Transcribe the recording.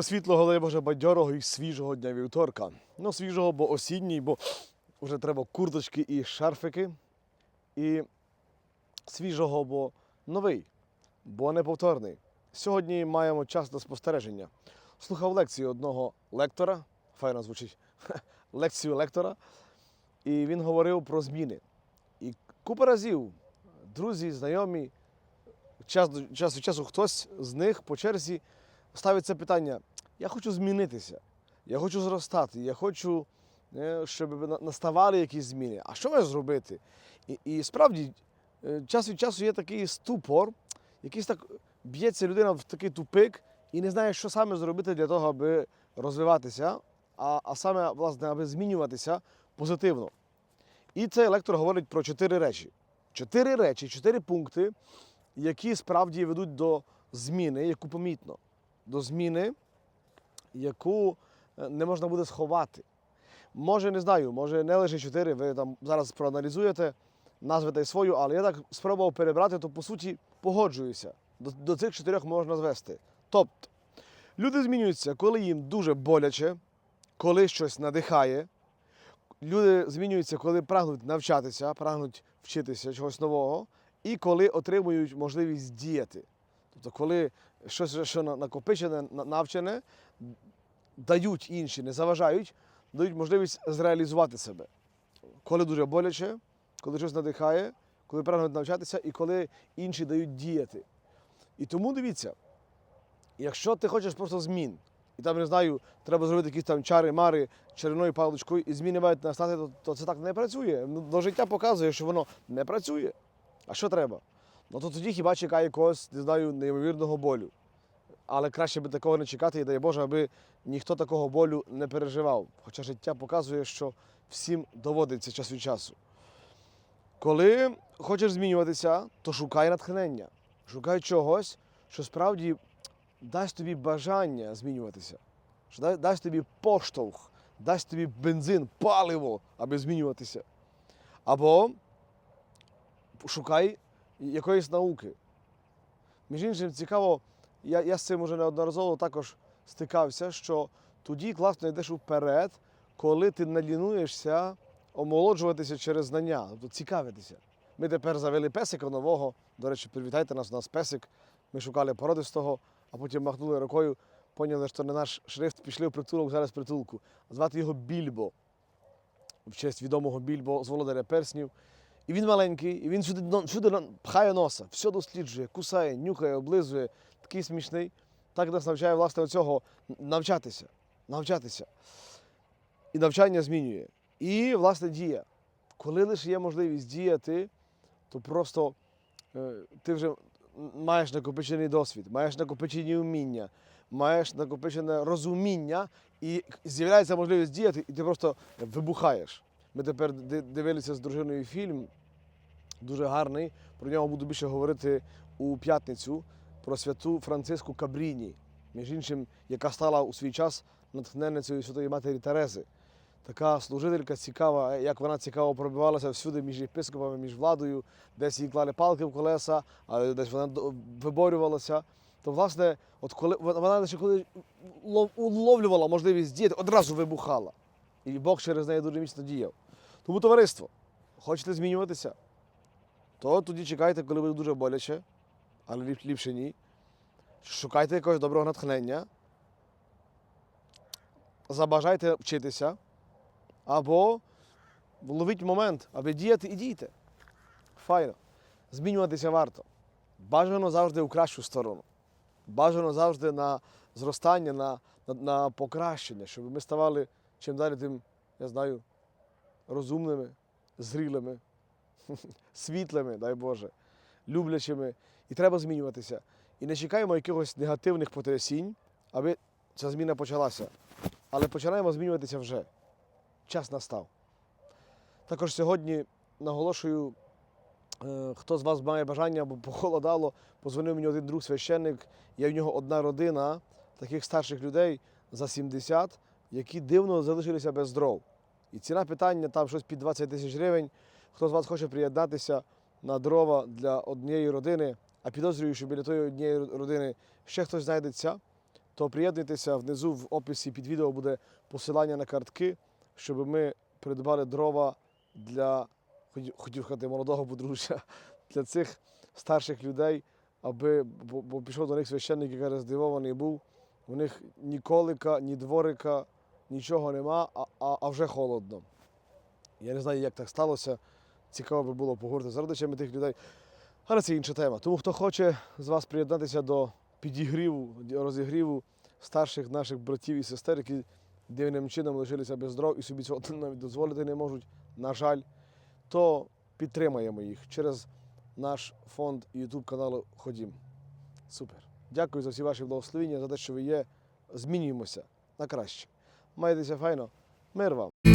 Світлого, дай Боже, бадьорого і свіжого дня вівторка. Ну, свіжого, бо осінній, бо вже треба курточки і шарфики. І свіжого, бо новий, бо неповторний. Сьогодні маємо час на спостереження. Слухав лекцію одного лектора, файно звучить, лекцію лектора, і він говорив про зміни. І купа разів друзі, знайомі, час, час від часу хтось з них по черзі ставить це питання: я хочу змінитися, я хочу зростати, я хочу, е, щоб наставали якісь зміни. А що маю зробити? І, і справді, е, час від часу є такий ступор, якийсь так б'ється людина в такий тупик і не знає, що саме зробити для того, аби розвиватися, а, а саме, власне, аби змінюватися позитивно. І цей лектор говорить про чотири речі. Чотири речі, чотири пункти, які справді ведуть до зміни, яку помітно, до зміни, яку е, не можна буде сховати. Може, не знаю, може не лише чотири, ви там зараз проаналізуєте, назвете свою, але я так спробував перебрати, то по суті погоджуюся. До, до цих чотирьох можна звести. Тобто, люди змінюються, коли їм дуже боляче, коли щось надихає. Люди змінюються, коли прагнуть навчатися, прагнуть вчитися чогось нового, і коли отримують можливість діяти. Тобто, коли щось, що накопичене, навчене, дають інші, не заважають, дають можливість зреалізувати себе. Коли дуже боляче, коли щось надихає, коли прагнуть навчатися, і коли інші дають діяти. І тому дивіться, якщо ти хочеш просто змін, і там, не знаю, треба зробити якісь там чари, мари чарівною паличкою, і зміни мають настати, то, то це так не працює. Ну, до життя показує, що воно не працює. А що треба? Ну то тоді хіба чекає якогось, не знаю, неймовірного болю. Але краще би такого не чекати, і дай Боже, аби ніхто такого болю не переживав. Хоча життя показує, що всім доводиться час від часу. Коли хочеш змінюватися, то шукай натхнення. Шукай чогось, що справді дасть тобі бажання змінюватися, що дасть тобі поштовх, дасть тобі бензин, паливо, аби змінюватися. Або шукай якоїсь науки. Між іншим, цікаво, я, я з цим уже неодноразово також стикався, що тоді класно йдеш вперед, коли ти налінуєшся омолоджуватися через знання, тобто цікавитися. Ми тепер завели песика нового. До речі, привітайте нас, у нас песик. Ми шукали породистого, а потім махнули рукою, поняли, що не наш шрифт, пішли в притулок, зараз притулку. Звати його Більбо, в честь відомого Більбо з володаря перснів. І він маленький, і він всюди на- пхає носа, все досліджує, кусає, нюхає, облизує. Такий смішний. Так нас навчає власне цього навчатися. Навчатися. І навчання змінює. І, власне, дія. Коли лише є можливість діяти, то просто е, ти вже маєш накопичений досвід, маєш накопичені вміння, маєш накопичене розуміння, і з'являється можливість діяти, і ти просто вибухаєш. Ми тепер дивилися з дружиною фільм, дуже гарний. Про нього буду більше говорити у п'ятницю про святу Франциску Кабріні, між іншим, яка стала у свій час натхненницею Святої Матері Терези. Така служителька цікава, як вона цікаво пробивалася всюди між єпископами, між владою, десь їй клали палки в колеса, а десь вона виборювалася. То, власне, от коли вона лише коли уловлювала можливість діяти, одразу вибухала. І Бог через неї дуже міцно діяв. Тому товариство, хочете змінюватися, то тоді чекайте, коли буде дуже боляче, але ліпше ні. Шукайте якогось доброго натхнення, забажайте вчитися, або ловіть момент, аби діяти і дійте. Файно. Змінюватися варто. Бажано завжди у кращу сторону. Бажано завжди на зростання, на, на, на покращення, щоб ми ставали чим далі, тим, я знаю, розумними, зрілими, світлими, дай Боже, люблячими. І треба змінюватися. І не чекаємо якихось негативних потрясінь, аби ця зміна почалася. Але починаємо змінюватися вже. Час настав. Також сьогодні наголошую, е, хто з вас має бажання або похолодало, позвонив мені один друг священник, є в нього одна родина таких старших людей за 70, які дивно залишилися без дров. І ціна питання там щось під 20 тисяч гривень. Хто з вас хоче приєднатися на дрова для однієї родини, а підозрюю, що біля тої однієї родини ще хтось знайдеться, то приєднуйтеся внизу в описі під відео буде посилання на картки, щоб ми придбали дрова для хотів- сказати молодого подружжя, для цих старших людей, аби бо, бо пішов до них священник, який каже, здивований був. У них ні колика, ні дворика, нічого нема, а, а, а вже холодно. Я не знаю, як так сталося. Цікаво би було поговорити з родичами тих людей. Але це інша тема. Тому хто хоче з вас приєднатися до підігріву, розігріву старших наших братів і сестер, які дивним чином лишилися без дров і собі цього навіть дозволити не можуть, на жаль, то підтримаємо їх через наш фонд YouTube каналу Ходім. Супер. Дякую за всі ваші благословення, за те, що ви є. Змінюємося на краще. Майтеся файно. Мир вам!